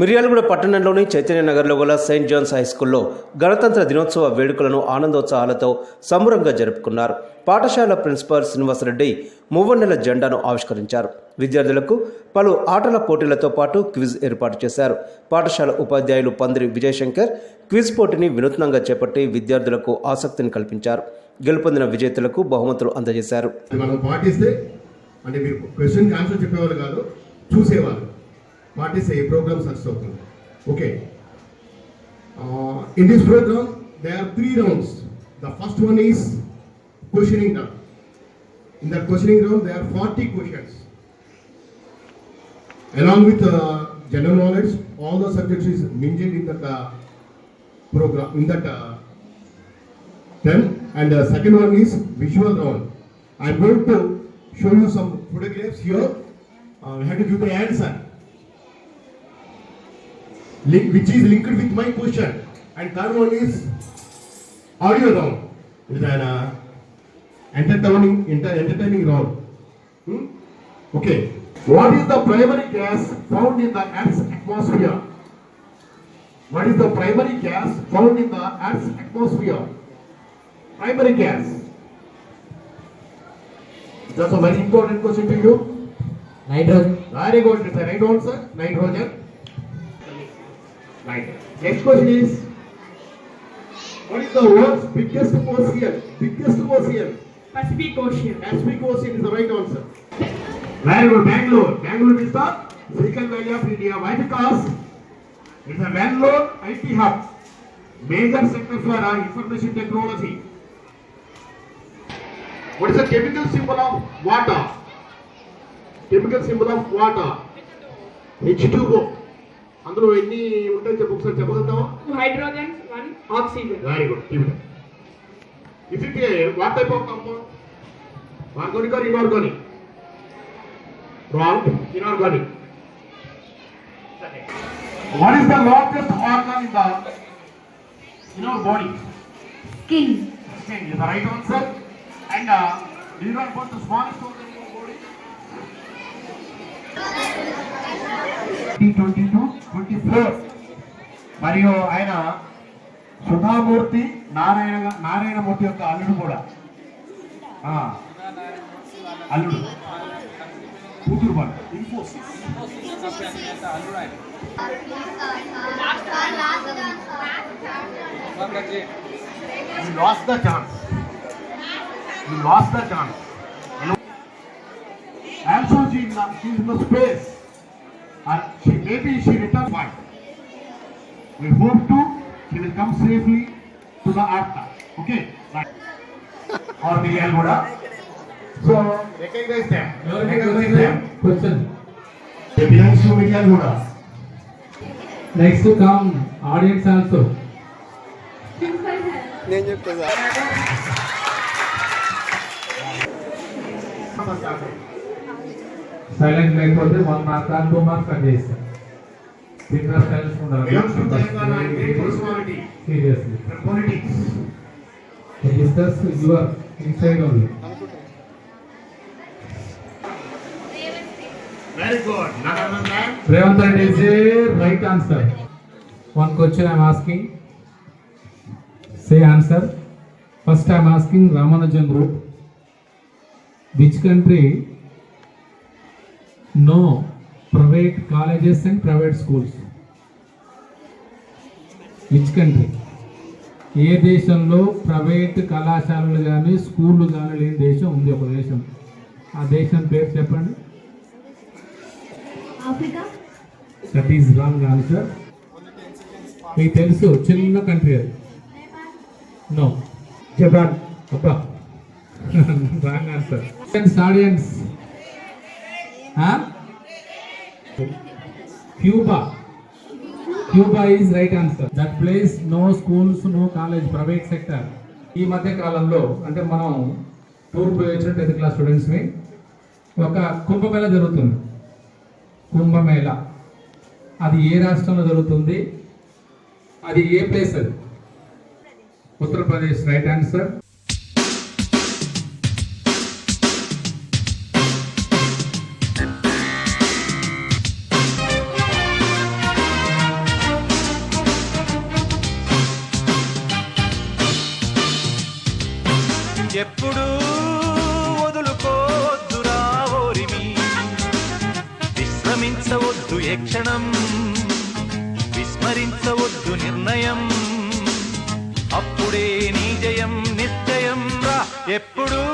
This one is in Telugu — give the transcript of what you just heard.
మిర్యాలగూడ పట్టణంలోని చైతన్య నగర్లో గల సెయింట్ జాన్స్ హై స్కూల్లో గణతంత్ర దినోత్సవ వేడుకలను ఆనందోత్సాహాలతో సంబరంగా జరుపుకున్నారు. పాఠశాల ప్రిన్సిపాల్ శ్రీనివాసరెడ్డి మువ్వన్నెల జెండాను ఆవిష్కరించారు. విద్యార్థులకు పలు ఆటల పోటీలతో పాటు క్విజ్ ఏర్పాటు చేశారు. పాఠశాల ఉపాధ్యాయులు పందిరి విజయశంకర్ క్విజ్ పోటీని వినూత్నంగా చేపట్టి విద్యార్థులకు ఆసక్తిని కల్పించారు. గెలుపొందిన విజేతలకు బహుమతులు అందజేశారు. మనం పాటిస్తే అంటే మీరు క్వశ్చన్ ఆన్సర్ చెప్పేవారు కాదు what is a program success. Okay. Uh, in this program, there are three rounds. The first one is questioning round. In the questioning round, there are 40 questions. Along with uh, general knowledge, all the subjects is mentioned in that uh, program, in that uh, term. And the second one is visual round. I'm going to show you some photographs here. Uh, I have to give the answer. Link which is linked with my question and third one is audio round it is an uh, entertaining enter, entertaining round Hmm? okay what is the primary gas found in the earth's atmosphere what is the primary gas found in the earth's atmosphere primary gas that's a very important question to you nitrogen very good it's a right answer nitrogen right next question is what is the world's biggest ocean biggest ocean Pacific Ocean. Pacific Ocean is the right answer. Very good, Bangalore. Bangalore is the Silicon Valley of India. Why? Because it's a well-known IT hub, major sector for uh, information technology. What is the chemical symbol of water? Chemical symbol of water. H2O. అందులో ఎన్ని ఉంటాయి చెప్పు ఒకసారి చెప్పగలుగుతావా Two hydrogen, one oxygen. Very good. Keep it up. If it uh, what type of compound? Organic or inorganic? Wrong. Inorganic. What is the largest organ in the in our body? Skin. Skin is the right answer. And uh, do you about the smallest organ in your body? 22, 24. మరియు ఆయన సుధామూర్తి నారాయణ నారాయణమూర్తి యొక్క అల్లుడు కూడా. అల్లుడు. కూతురు వాళ్ళు Infosys You lost the chance. You lost Also, she, in the- she is in the space. And she maybe she returns fine. We hope to she will come safely to the earth. Okay? Right. or the Algoda. So recognize them. Recognize them. Question They belongs to Miguel Algoda. Next come audience also silent లేకపోతే one mark or two marks cut చేస్తాం finger styles personality. Seriously. Discuss your inside only other than Revanth Reddy is right answer one question I'm asking say answer first I'm asking Ramanujan group which country no private colleges and private schools which country ఏ దేశంలో ప్రైవేట్ కళాశాలలు కానీ స్కూళ్ళు కానీ లేని దేశం ఉంది ఒక దేశం. ఆ దేశం పేరు చెప్పండి. Africa. That is wrong answer మీకు తెలుసు చిన్న కంట్రీ అది. నో జపాన్ అబ్బా. Wrong answer audience Cuba. Cuba is right answer that place no schools no college private sector ఈ మధ్య కాలంలో అంటే మనం టూర్ పోయి వచ్చిన టెన్త్ క్లాస్ స్టూడెంట్స్ని ఒక కుంభమేళ జరుగుతుంది. కుంభమేళ. అది ఏ రాష్ట్రంలో జరుగుతుంది? అది ఏ ప్లేస్ అది? ఉత్తరప్రదేశ్ రైట్ ఆన్సర్ ఎప్పుడూ వదులుకోద్దురా ఓరిమి. విశ్రమించవద్దు ఏ క్షణం. విస్మరించవద్దు నిర్ణయం. అప్పుడే నీ జయం నిశ్చయం రా. ఎప్పుడూ